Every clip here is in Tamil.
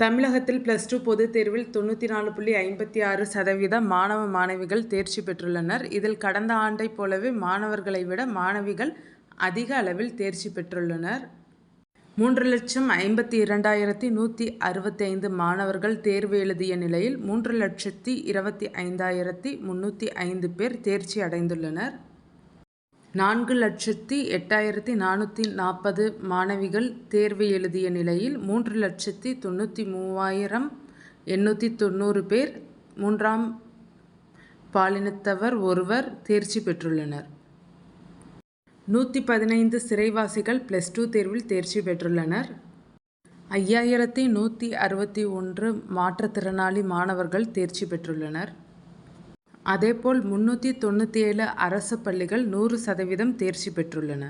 தமிழகத்தில் ப்ளஸ் டூ பொதுத் தேர்வில் தொண்ணூற்றி நாலு புள்ளி ஐம்பத்தி ஆறு சதவீத மாணவ மாணவிகள் தேர்ச்சி பெற்றுள்ளனர். இதில் கடந்த ஆண்டைப் போலவே மாணவர்களை விட மாணவிகள் அதிக அளவில் தேர்ச்சி பெற்றுள்ளனர். மூன்று லட்சம் ஐம்பத்தி இரண்டாயிரத்தி நூற்றி அறுபத்தைந்து மாணவர்கள் தேர்வு எழுதிய நிலையில் மூன்று லட்சத்தி இருபத்தி ஐந்தாயிரத்தி முன்னூற்றி ஐந்து பேர் தேர்ச்சி அடைந்துள்ளனர். நான்கு லட்சத்தி எட்டாயிரத்தி நானூற்றி நாற்பது மாணவிகள் தேர்வு எழுதிய நிலையில் மூன்று லட்சத்தி தொண்ணூற்றி மூவாயிரம் எண்ணூற்றி தொண்ணூறு பேர் மூன்றாம் பாலினத்தவர் ஒருவர் தேர்ச்சி பெற்றுள்ளனர். நூற்றி பதினைந்து சிறைவாசிகள் ப்ளஸ் டூ தேர்வில் தேர்ச்சி பெற்றுள்ளனர். ஐயாயிரத்தி நூற்றி அறுபத்தி ஒன்று மாற்றுத்திறனாளி மாணவர்கள் தேர்ச்சி பெற்றுள்ளனர். அதேபோல் முன்னூற்றி தொண்ணூற்றி ஏழு அரசு பள்ளிகள் நூறு சதவீதம் தேர்ச்சி பெற்றுள்ளன.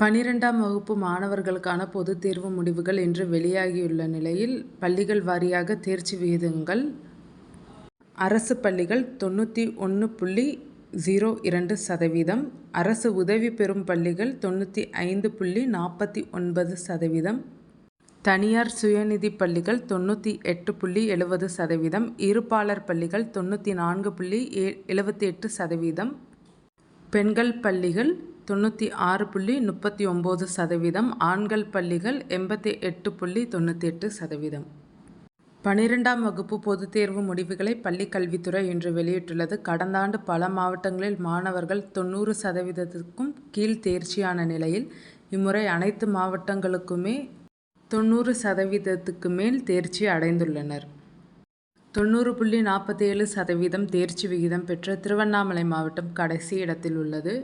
பனிரெண்டாம் வகுப்பு மாணவர்களுக்கான பொதுத் தேர்வு முடிவுகள் இன்று வெளியாகியுள்ள நிலையில் பள்ளிகள் வாரியாக தேர்ச்சி விகிதங்கள் அரசு பள்ளிகள் தொண்ணூற்றி ஒன்று புள்ளி ஜீரோ இரண்டு சதவீதம் அரசு உதவி பெறும் பள்ளிகள் தொண்ணூற்றி ஐந்து புள்ளி நாற்பத்தி ஒன்பது சதவீதம் தனியார் சுயநிதி பள்ளிகள் தொண்ணூற்றி எட்டு புள்ளி எழுபது சதவீதம் இருப்பாளர் பள்ளிகள் தொண்ணூற்றி நான்கு புள்ளி ஏ எழுபத்தி எட்டு சதவீதம் பெண்கள் பள்ளிகள் தொண்ணூற்றி ஆறு புள்ளி முப்பத்தி ஒம்பது சதவீதம் ஆண்கள் பள்ளிகள் எண்பத்தி எட்டு புள்ளி தொண்ணூற்றி எட்டு சதவீதம். பனிரெண்டாம் வகுப்பு பொதுத் தேர்வு முடிவுகளை பள்ளிக்கல்வித்துறை இன்று வெளியிட்டுள்ளது. கடந்த ஆண்டு பல மாவட்டங்களில் மாணவர்கள் தொண்ணூறு சதவீதத்துக்கும் கீழ் தேர்ச்சியான நிலையில். இம்முறை அனைத்து மாவட்டங்களுக்குமே தொண்ணூறு சதவீதத்துக்கு மேல் தேர்ச்சி அடைந்துள்ளனர். தொண்ணூறு புள்ளி நாற்பத்தேழு சதவீதம் தேர்ச்சி விகிதம் பெற்ற திருவண்ணாமலை மாவட்டம் கடைசி இடத்தில் உள்ளது.